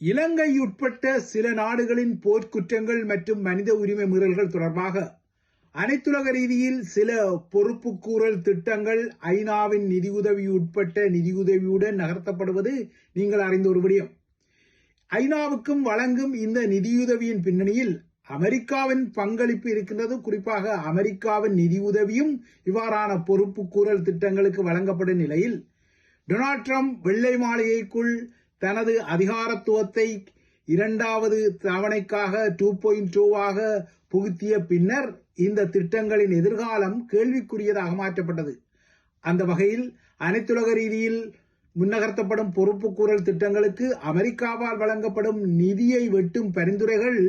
இலங்கை உட்பட்ட சில நாடுகளின் போர்க்குற்றங்கள் மற்றும் மனித உரிமை மீறல்கள் தொடர்பாக அனைத்துலக ரீதியில் சில பொறுப்புக்கூறல் திட்டங்கள் ஐநாவின் நிதியுதவி உட்பட்ட நிதியுதவியுடன் நகர்த்தப்படுவது நீங்கள் அறிந்த ஒரு விடயம். ஐநாவுக்கும் வழங்கும் இந்த நிதியுதவியின் பின்னணியில் அமெரிக்காவின் பங்களிப்பு இருக்கின்றது. குறிப்பாக அமெரிக்காவின் நிதியுதவியும் இவ்வாறான பொறுப்புக்கூறல் திட்டங்களுக்கு வழங்கப்படும் நிலையில் டொனால்ட் ட்ரம்ப் வெள்ளை மாளிகைக்குள் தனது அதிகாரத்துவத்தை இரண்டாவது தவணைக்காக டூ பாயிண்ட் டூவாக புகுத்திய பின்னர் இந்த திட்டங்களின் எதிர்காலம் கேள்விக்குரியதாக மாற்றப்பட்டது. அந்த வகையில் அனைத்துலக ரீதியில் முன்னகர்த்தப்படும் பொறுப்புக்கூறல் திட்டங்களுக்கு அமெரிக்காவால் வழங்கப்படும் நிதியை வெட்டும் பரிந்துரைகள்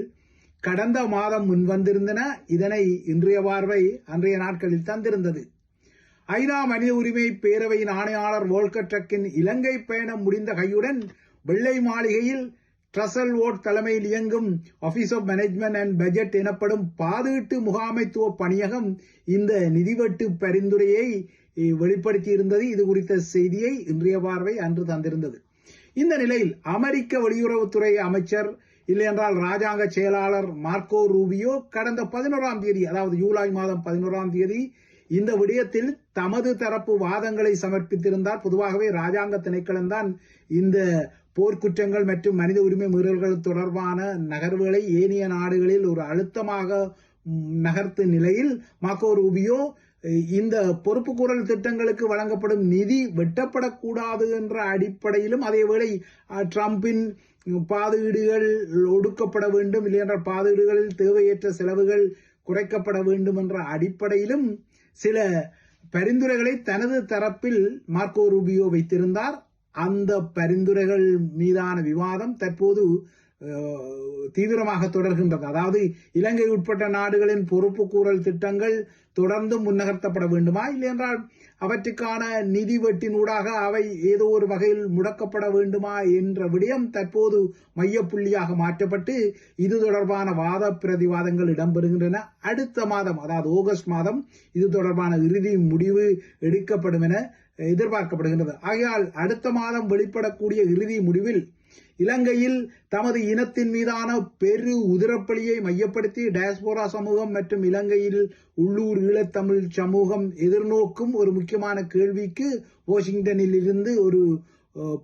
கடந்த மாதம் முன்வந்திருந்தன. இதனை இன்றைய பார்வை அன்றைய நாட்களில் தந்திருந்தது. ஐநா மனித உரிமை பேரவையின் ஆணையாளர் வோல்கர் ட்ரக்கின் இலங்கை பயணம் முடிந்த கையுடன் வெள்ளை மாளிகையில் ட்ரசல் ஓட் தலைமையில் இயங்கும் office of management and budget எனப்படும் பாதீட்டு முகாமைத்துவ பணியகம் இந்த நிதிவெட்டு பரிந்துரையை வெளிப்படுத்தியிருந்தது. இது குறித்த செய்தியை இன்றைய பார்வை அன்று தந்திருந்தது. இந்த நிலையில் அமெரிக்க வெளியுறவுத்துறை அமைச்சர் இல்லையென்றால் ராஜாங்க செயலாளர் மார்க்கோ ரூபியோ கடந்த பதினோராம் தேதி அதாவது ஜூலை மாதம் பதினோராம் தேதி இந்த விடயத்தில் தமது தரப்பு வாதங்களை சமர்ப்பித்திருந்தார் பொதுவாகவே ராஜாங்க திணைக்களம் தான் இந்த போர்க்குற்றங்கள் மற்றும் மனித உரிமை மீறல்கள் தொடர்பான நகர்வுகளை ஏனைய நாடுகளில் ஒரு அழுத்தமாக நகர்த்து நிலையில் மாக்கோ ரூபியோ இந்த பொறுப்புக்கூறல் திட்டங்களுக்கு வழங்கப்படும் நிதி வெட்டப்படக்கூடாது என்ற அடிப்படையிலும் அதேவேளை ட்ரம்பின் பாதுகீடுகள் ஒடுக்கப்பட வேண்டும் இல்லையென்றால் பாதுகீடுகளில் தேவையற்ற செலவுகள் குறைக்கப்பட வேண்டும் என்ற அடிப்படையிலும் சில பரிந்துரைகளை தனது தரப்பில் மார்க்கோ ரூபியோ வைத்திருந்தார். அந்த பரிந்துரைகள் மீதான விவாதம் தற்போது தீவிரமாக தொடர்கின்றது. அதாவது இலங்கை உட்பட்ட நாடுகளின் பொறுப்பு கூறல் திட்டங்கள் தொடர்ந்து முன்னகர்த்தப்பட வேண்டுமா? இல்லையென்றால் அவற்றுக்கான நிதி வெட்டினூடாக அவை ஏதோ ஒரு வகையில் முடக்கப்பட வேண்டுமா என்ற விடயம் தற்போது மையப்புள்ளியாக மாற்றப்பட்டு இது தொடர்பான வாத பிரதிவாதங்கள் இடம்பெறுகின்றன. அடுத்த மாதம் அதாவது ஆகஸ்ட் மாதம் இது தொடர்பான இறுதி முடிவு எடுக்கப்படும் என எதிர்பார்க்கப்படுகின்றது. ஆகையால் அடுத்த மாதம் வெளிப்படக்கூடிய இறுதி முடிவில் இலங்கையில் தமது இனத்தின் மீதான பெரு உதிரப்பலியை மையப்படுத்தி டயஸ்போரா சமூகம் மற்றும் இலங்கையில் உள்ளூர் ஈழத்தமிழ் சமூகம் எதிர்நோக்கும் ஒரு முக்கியமான கேள்விக்கு வாஷிங்டனில் இருந்து ஒரு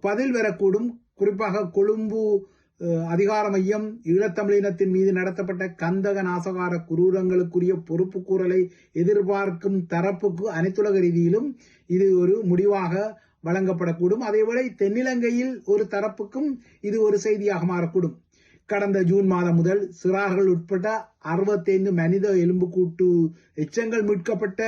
பதில் வரக்கூடும். குறிப்பாக கொழும்பு அதிகார மையம் ஈழத்தமிழினத்தின் மீது நடத்தப்பட்ட கந்தக நாசகார குரூரங்களுக்குரிய பொறுப்பு கூறலை எதிர்பார்க்கும் தரப்புக்கு அனைத்துலக ரீதியிலும் இது ஒரு முடிவாக வழங்கப்படக்கூடும். அதேவேளை தென்னிலங்கையில் ஒரு தரப்புக்கும் இது ஒரு செய்தியாக மாறக்கூடும். கடந்த ஜூன் மாதம் முதல் சிறார்கள் உட்பட்ட அறுபத்தைந்து மனித எலும்புக்கூட்டு எச்சங்கள் மீட்கப்பட்ட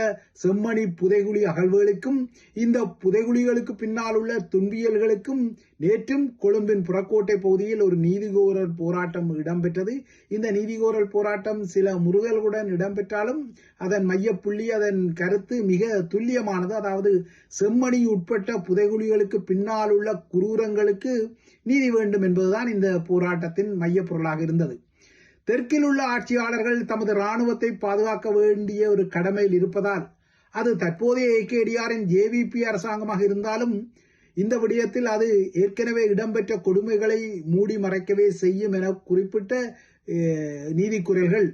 செம்மணி புதைகுழி அகழ்வுகளுக்கும் இந்த புதைகுழிகளுக்கு பின்னால் உள்ள துன்பியல்களுக்கும் நேற்றும் கொழும்பின் புறக்கோட்டை பகுதியில் ஒரு நீதிகோரல் போராட்டம் இடம்பெற்றது. இந்த நீதிகோரல் போராட்டம் சில முருகல்களுடன் இடம்பெற்றாலும் அதன் மையப்புள்ளி அதன் கருத்து மிக துல்லியமானது. அதாவது செம்மணி உட்பட்ட புதைகுழிகளுக்கு பின்னால் உள்ள குரூரங்களுக்கு நீதி வேண்டும் என்பதுதான் இந்த போராட்டத்தின் மையப்பொருளாக இருந்தது. தெற்கில் உள்ள ஆட்சியாளர்கள் தமது ராணுவத்தை பாதுகாக்க வேண்டிய ஒரு கடமையில் இருப்பதால் அது தற்போதைய ஏகேடிஆரின் ஜேவிபி அரசாங்கமாக இருந்தாலும் இந்த விடயத்தில் அது ஏற்கனவே இடம்பெற்ற கொடுமைகளை மூடி மறைக்கவே செய்யும் என குறிப்பிட்ட நீதிக்குறைகள்.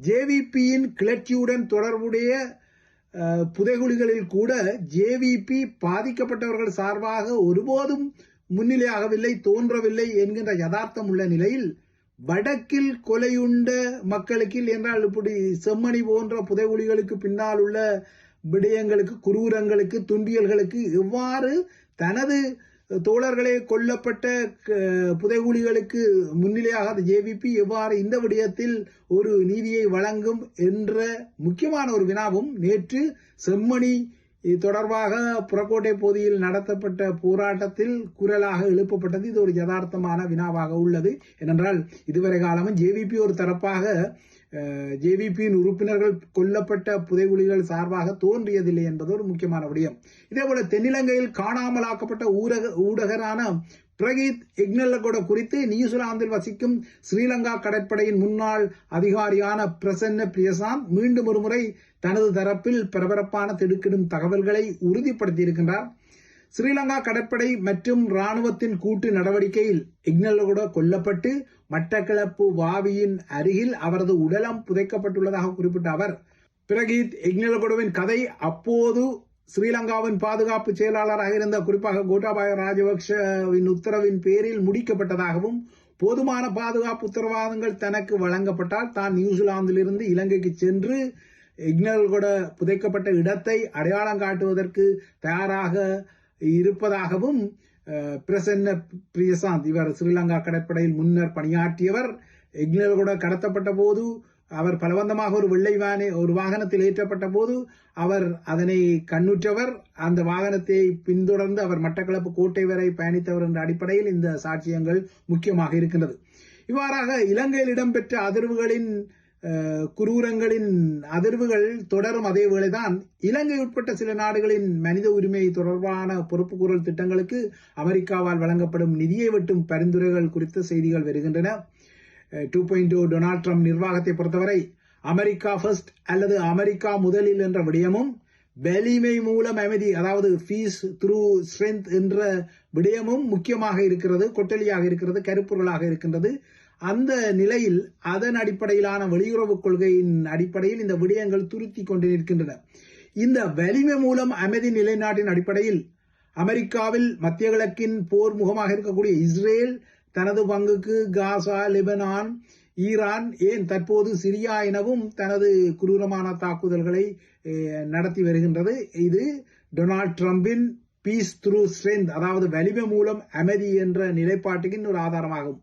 ஜேவிபியின் கிளர்ச்சியுடன் தொடர்புடைய புதைகுழிகளில் கூட ஜேவிபி பாதிக்கப்பட்டவர்கள் சார்பாக ஒருபோதும் முன்னிலையாகவில்லை தோன்றவில்லை என்கின்ற யதார்த்தம் உள்ள நிலையில் வடக்கில் கொலையுண்ட மக்களுக்கு என்றால் இப்படி செம்மணி போன்ற புதைகுழிகளுக்கு பின்னால் உள்ள விடயங்களுக்கு குரூரங்களுக்கு துன்பியல்களுக்கு எவ்வாறு தனது தோழர்களே கொல்லப்பட்ட புதைகுழிகளுக்கு முன்னிலையாக ஜேவிபி எவ்வாறு இந்த விடயத்தில் ஒரு நீதியை வழங்கும் என்ற முக்கியமான ஒரு வினாவும் நேற்று செம்மணி இது தொடர்பாக புறக்கோட்டை பகுதியில் நடத்தப்பட்ட போராட்டத்தில் குரலாக எழுப்பப்பட்டது. இது ஒரு யதார்த்தமான வினாவாக உள்ளது. ஏனென்றால் இதுவரை காலமும் ஜேவிபி ஒரு தரப்பாக ஜேவிபியின் உறுப்பினர்கள் கொல்லப்பட்ட புதைகுலிகள் சார்பாக தோன்றியதில்லை என்பது ஒரு முக்கியமான விடயம். இதேபோல தென்னிலங்கையில் காணாமலாக்கப்பட்ட ஊடக ஊடகரான பிரகீத் இக்னல்லகோட குறித்து நியூசிலாந்தில் வசிக்கும் ஸ்ரீலங்கா கடற்படையின் முன்னாள் அதிகாரியான பிரசன்ன பிரியசாந்த் மீண்டும் ஒருமுறை தனது தரப்பில் பரபரப்பான திடுக்கிடும் தகவல்களை உறுதிப்படுத்தியிருக்கின்றார். ஸ்ரீலங்கா கடற்படை மற்றும் ராணுவத்தின் கூட்டு நடவடிக்கையில் இக்னல்லகோட கொல்லப்பட்டு மட்டக்கிளப்பு வாவியின் அருகில் அவரது உடலம் புதைக்கப்பட்டுள்ளதாக குறிப்பிட்ட அவர். பிரகீத் இக்னலகுடுவின் கதை அப்போது ஸ்ரீலங்காவின் பாதுகாப்பு செயலாளராக இருந்த குறிப்பாக கோட்டாபாய ராஜபக்ஷவின் உத்தரவின் பேரில் முடிக்கப்பட்டதாகவும் போதுமான பாதுகாப்பு உத்தரவாதங்கள் தனக்கு வழங்கப்பட்டால் தான் நியூசிலாந்திலிருந்து இலங்கைக்கு சென்று இக்னல்கூட புதைக்கப்பட்ட இடத்தை அடையாளம் காட்டுவதற்கு தயாராக இருப்பதாகவும் பிரசன்ன பிரியசாந்த் இவர் ஸ்ரீலங்கா கடற்படையில் முன்னர் பணியாற்றியவர். இக்னல்கூட கடத்தப்பட்ட போது அவர் பலவந்தமாக ஒரு வெள்ளை வானே ஒரு வாகனத்தில் ஏற்றப்பட்ட போது அவர் அதனை கண்ணுற்றவர். அந்த வாகனத்தை பின்தொடர்ந்து அவர் மட்டக்களப்பு கோட்டை வரை பயணித்தவர் என்ற அடிப்படையில் இந்த சாட்சியங்கள் முக்கியமாக இருக்கின்றது. இவ்வாறாக இலங்கையில் இடம்பெற்ற அதிர்வுகளின் குரூரங்களின் அதிர்வுகள் தொடரும் அதே வேளைதான் இலங்கை உட்பட்ட சில நாடுகளின் மனித உரிமை தொடர்பான பொறுப்புக்கூறல் திட்டங்களுக்கு அமெரிக்காவால் வழங்கப்படும் நிதியை வெட்டும் பரிந்துரைகள் குறித்த செய்திகள் வருகின்றன. Two point oh Donald Trump நிர்வாகத்தை பொறுத்தவரை அமெரிக்கா ஃபர்ஸ்ட் அல்லது அமெரிக்கா முதலில் என்ற விடயமும் வலிமை மூலம் அமைதி அதாவது ஃபீஸ் த்ரூ ஸ்ட்ரென்த் என்ற விடயமும் முக்கியமாக இருக்கிறது கொட்டலியாக இருக்கிறது கருப்பொருளாக இருக்கின்றது. அந்த நிலையில் அதன் அடிப்படையிலான வெளியுறவு கொள்கையின் அடிப்படையில் இந்த விடயங்கள் துருத்தி கொண்டு நிற்கின்றன. இந்த வலிமை மூலம் அமைதி நிலைநாட்டின் அடிப்படையில் அமெரிக்காவில் மத்திய கிழக்கின் போர் முகமாக இருக்கக்கூடிய இஸ்ரேல் தனது பங்குக்கு காசா லெபனான் ஈரான் ஏன் தற்போது சிரியா எனவும் தனது குரூரமான தாக்குதல்களை நடத்தி வருகின்றது. இது டொனால்ட் ட்ரம்பின் பீஸ் த்ரூ ஸ்ட்ரென்த் அதாவது வலிமை மூலம் அமைதி என்ற நிலைப்பாட்டுக்கு ஒரு ஆதாரமாகும்.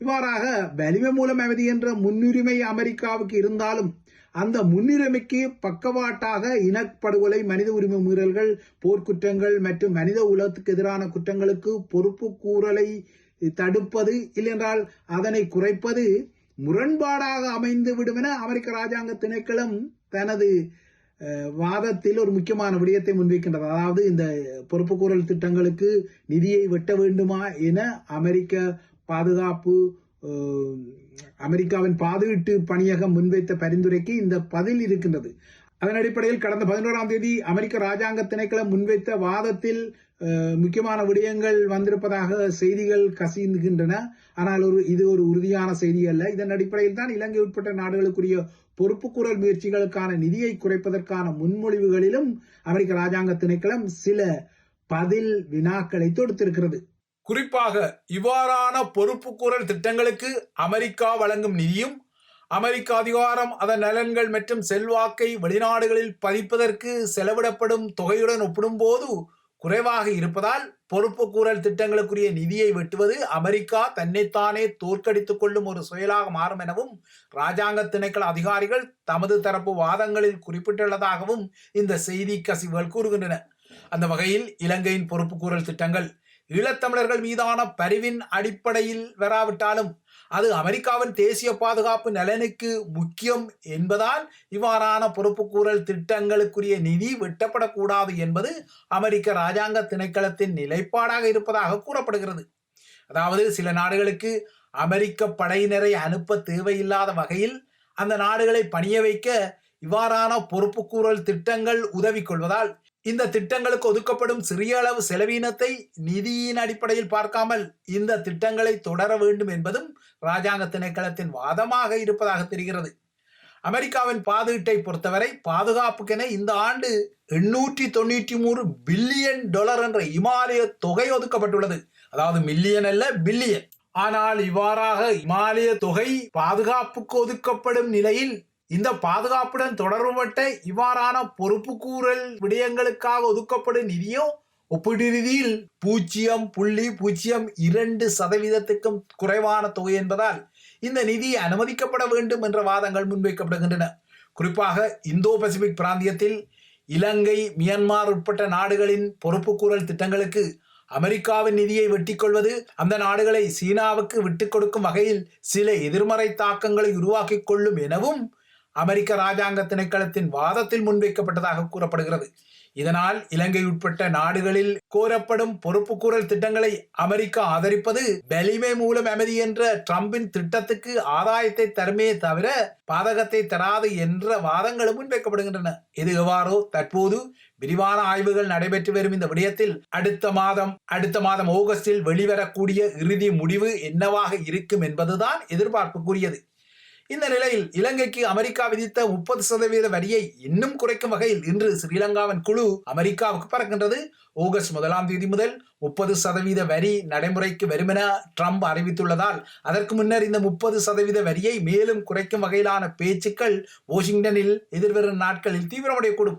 இவ்வாறாக வலிமை மூலம் அமைதி என்ற முன்னுரிமை அமெரிக்காவுக்கு இருந்தாலும் அந்த முன்னுரிமைக்கு பக்கவாட்டாக இனப்படுகொலை மனித உரிமை மீறல்கள் போர்க்குற்றங்கள் மற்றும் மனித உலகத்துக்கு எதிரான குற்றங்களுக்கு பொறுப்பு கூறலை தடுப்பது இல்லையென்றால் அதனை குறைப்பது முரண்பாடாக அமைந்து விடும் என அமெரிக்க ராஜாங்க திணைக்களம் தனது வாதத்தில் ஒரு முக்கியமான விடயத்தை முன்வைக்கின்றது. அதாவது இந்த பொறுப்புக்கூறல் திட்டங்களுக்கு நிதியை வெட்ட வேண்டுமா என அமெரிக்க பாதுகாப்பு அமெரிக்காவின் பாதுகாட்டு பணியகம் முன்வைத்த பரிந்துரைக்கு இந்த பதில் இருக்கின்றது. அதன் அடிப்படையில் கடந்த பதினோராம் தேதி அமெரிக்க ராஜாங்க திணைக்களம் முன்வைத்த வாதத்தில் முக்கியமான விடயங்கள் வந்திருப்பதாக செய்திகள் கசிந்துகின்றன. ஆனால் ஒரு இது ஒரு உறுதியான செய்தி அல்ல. இதன் அடிப்படையில் தான் இலங்கை உட்பட்ட நாடுகளுக்குரிய பொறுப்புக்கூறல் முயற்சிகளுக்கான நிதியை குறைப்பதற்கான முன்மொழிவுகளிலும் அமெரிக்க ராஜாங்க திணைக்களம் சில பதில் வினாக்களை தொடுத்திருக்கிறது. குறிப்பாக இவ்வாறான பொறுப்புக்கூறல் திட்டங்களுக்கு அமெரிக்கா வழங்கும் நிதியும் அமெரிக்க அதிகாரம் அதன் நலன்கள் மற்றும் செல்வாக்கை வெளிநாடுகளில் பதிப்பதற்கு செலவிடப்படும் தொகையுடன் ஒப்பிடும்போது குறைவாக இருப்பதால் பொறுப்புக்கூறல் திட்டங்களுக்குரிய நிதியை வெட்டுவது அமெரிக்கா தன்னைத்தானே தோற்கடித்துக் கொள்ளும் ஒரு செயலாக மாறும் எனவும் ராஜாங்க திணைக்கள அதிகாரிகள் தமது தரப்பு வாதங்களில் குறிப்பிட்டுள்ளதாகவும் இந்த செய்தி கசிவுகள் கூறுகின்றன. அந்த வகையில் இலங்கையின் பொறுப்புக்கூறல் திட்டங்கள் ஈழத்தமிழர்கள் மீதான பரிவின் அடிப்படையில் வராவிட்டாலும் அது அமெரிக்காவின் தேசிய பாதுகாப்பு நலனுக்கு முக்கியம் என்பதால் இவ்வாறான பொறுப்புக்கூறல் திட்டங்களுக்குரிய நிதி வெட்டப்படக்கூடாது என்பது அமெரிக்க ராஜாங்க திணைக்களத்தின் நிலைப்பாடாக இருப்பதாக கூறப்படுகிறது. அதாவது சில நாடுகளுக்கு அமெரிக்க படையினரை அனுப்ப தேவையில்லாத வகையில் அந்த நாடுகளை பணிய வைக்க இவ்வாறான பொறுப்புக்கூறல் திட்டங்கள் உதவி கொள்வதால் இந்த திட்டங்களுக்கு ஒதுக்கப்படும் சிறிய அளவு செலவீனத்தை நிதியின் அடிப்படையில் பார்க்காமல் இந்த திட்டங்களை தொடர வேண்டும் என்பதும் ராஜாங்க திணைக்களத்தின் வாதமாக இருப்பதாக தெரிகிறது. அமெரிக்காவின் பாதுகீட்டை பொறுத்தவரை பாதுகாப்புக்கென இந்த ஆண்டு எண்ணூற்றி தொண்ணூற்றி மூணு பில்லியன் டாலர் என்ற இமாலய தொகை ஒதுக்கப்பட்டுள்ளது. அதாவது மில்லியன் அல்ல பில்லியன். ஆனால் இவ்வாறாக இமாலய தொகை பாதுகாப்புக்கு ஒதுக்கப்படும் நிலையில் இந்த பாதுகாப்புடன் தொடர்புபட்ட இவ்வாறான பொறுப்புக்கூறல் விடயங்களுக்காக ஒதுக்கப்படும் நிதியும் ஒப்பீட்டு ரீதியில் பூஜ்ஜியம் புள்ளி பூஜ்ஜியம் இரண்டு சதவீதத்துக்கும் குறைவான தொகை என்பதால் இந்த நிதி அனுமதிக்கப்பட வேண்டும் என்ற வாதங்கள் முன்வைக்கப்படுகின்றன. குறிப்பாக இந்தோ பசிபிக் பிராந்தியத்தில் இலங்கை மியான்மர் உட்பட்ட நாடுகளின் பொறுப்புக்கூறல் திட்டங்களுக்கு அமெரிக்காவின் நிதியை வெட்டிக்கொள்வது அந்த நாடுகளை சீனாவுக்கு விட்டுக் கொடுக்கும் வகையில் சில எதிர்மறை தாக்கங்களை உருவாக்கிக் கொள்ளும் எனவும் அமெரிக்க ராஜாங்க திணைக்களத்தின் வாதத்தில் முன்வைக்கப்பட்டதாக கூறப்படுகிறது. இதனால் இலங்கை உட்பட்ட நாடுகளில் கோரப்படும் பொறுப்புக்கூறல் திட்டங்களை அமெரிக்கா ஆதரிப்பது வலிமை மூலம் அமைதி என்ற ட்ரம்பின் திட்டத்துக்கு ஆதாயத்தை தருமே தவிர பாதகத்தை தராது என்ற வாதங்களும் முன்வைக்கப்படுகின்றன. இது எவ்வாறோ தற்போது விரிவான ஆய்வுகள் நடைபெற்று வரும் இந்த விடயத்தில் அடுத்த மாதம் அடுத்த மாதம் ஆகஸ்டில் வெளிவரக்கூடிய இறுதி முடிவு என்னவாக இருக்கும் என்பதுதான் எதிர்பார்ப்புக்குரியது. இந்த நிலையில் இலங்கைக்கு அமெரிக்கா விதித்த முப்பது சதவீத வரியை இன்னும் குறைக்கும் வகையில் இன்று ஸ்ரீலங்காவின் குழு அமெரிக்காவுக்கு பறக்கின்றது. ஆகஸ்ட் முதலாம் தேதி முதல் முப்பது சதவீத வரி நடைமுறைக்கு வருமென ட்ரம்ப் அறிவித்துள்ளதால் அதற்கு முன்னர் இந்த முப்பது சதவீத வரியை மேலும் குறைக்கும் வகையிலான பேச்சுக்கள் வாஷிங்டனில் எதிர்வரும் நாட்களில் தீவிரமடையக்கூடும்.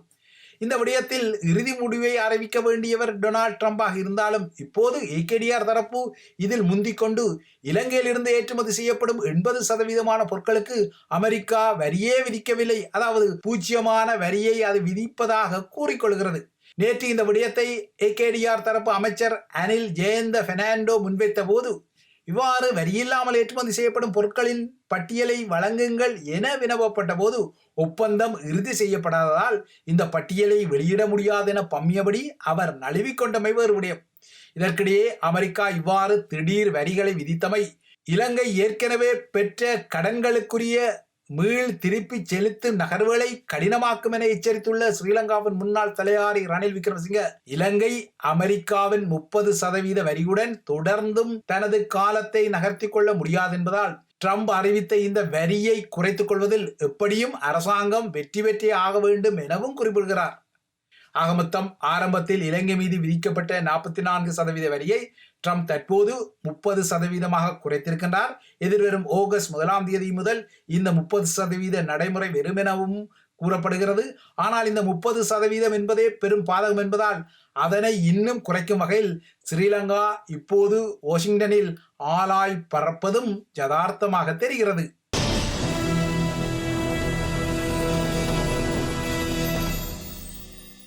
இந்த விடயத்தில் இறுதி முடிவை அறிவிக்க வேண்டியவர் டொனால்ட் ட்ரம்பாக இருந்தாலும் இப்போது ஏகேடிஆர் தரப்பு இதில் முந்திக் கொண்டு இலங்கையிலிருந்து ஏற்றுமதி செய்யப்படும் எண்பது சதவீதமான பொருட்களுக்கு அமெரிக்கா வரியே விதிக்கவில்லை. அதாவது பூஜ்ஜியமான வரியை அது விதிப்பதாக கூறிக்கொள்கிறது. நேற்று இந்த விடயத்தை ஏகேடிஆர் தரப்பு அமைச்சர் அனில் ஜெயந்த பெர்னாண்டோ முன்வைத்த போது இவ்வாறு வரியில்லாமல் ஏற்றுமதி செய்யப்படும் பொருட்களின் பட்டியலை வழங்குங்கள் என வினவப்பட்ட போது ஒப்பந்தம் இறுதி செய்யப்படாததால் இந்த பட்டியலை வெளியிட முடியாது என பம்மியபடி அவர் நழுவிக்கொண்டமை வேறு விடயம். இதற்கிடையே அமெரிக்கா இவ்வாறு திடீர் வரிகளை விதித்தமை இலங்கை ஏற்கனவே பெற்ற கடன்களுக்குரிய மீள் திருப்பி செலுத்தும் நகர்வுகளை கடினமாக்கும் என எச்சரித்துள்ள ஸ்ரீலங்காவின் முன்னாள் தலையாரி ரணில் விக்ரமசிங்க இலங்கை அமெரிக்காவின் முப்பது சதவீத வரியுடன் தொடர்ந்தும் தனது காலத்தை நகர்த்தி கொள்ள முடியாது என்பதால் ட்ரம்ப் அறிவித்த இந்த வரியை குறைத்துக் கொள்வதில் எப்படியும் அரசாங்கம் வெற்றி பெற்றே ஆக வேண்டும் எனவும் குறிப்பிடுகிறார். ஆக மொத்தம் ஆரம்பத்தில் இலங்கை மீது விதிக்கப்பட்ட நாற்பத்தி நான்கு சதவீத வரியை ட்ரம்ப் தற்போது முப்பது சதவீதமாக குறைத்திருக்கின்றார். எதிர்வரும் ஆகஸ்ட் முதலாம் தேதி முதல் இந்த முப்பது சதவீத நடைமுறை வெறுமெனவும் கூறப்படுகிறது. ஆனால் இந்த முப்பது சதவீதம் என்பதே பெரும் பாதகம் என்பதால் அதனை இன்னும் குறைக்கும் வகையில் ஸ்ரீலங்கா இப்போது வாஷிங்டனில் ஆளாய் பறப்பதும் யதார்த்தமாக தெரிகிறது.